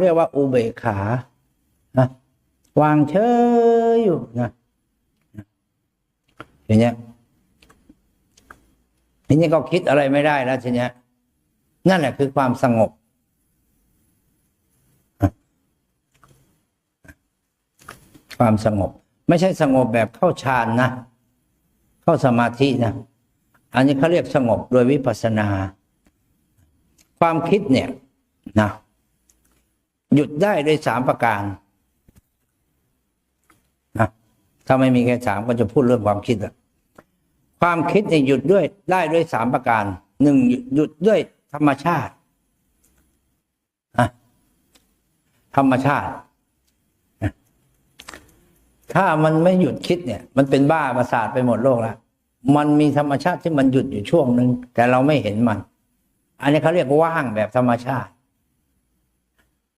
เรียกว่าอุเบกขานะวางเฉยอยู่นะทีเนี้ยทีนี้ก็คิดอะไรไม่ได้แล้วทีเนี้ยนั่นแหละคือความสงบ ความสงบ ไม่ใช่สงบแบบเข้าฌานนะ เข้าสมาธินะ อันนี้เขาเรียกสงบโดยวิปัสสนา ความคิดเนี่ยนะ หยุดได้ด้วยสามประการนะถ้าไม่มีแค่สามก็จะพูดเรื่องความคิดอะความคิดเนี่ยหยุดด้วยได้ด้วยสามประการหนึ่งหยุดด้วยธรรมชาติธรรมชาติ ถ้ามันไม่หยุดคิดเนี่ย มันเป็นบ้าประสาทไปหมดโลกแล้วมันมีธรรมชาติที่มันหยุดอยู่ช่วงหนึ่งแต่เราไม่เห็นมัน อันนี้เขาเรียกว่างแบบธรรมชาติ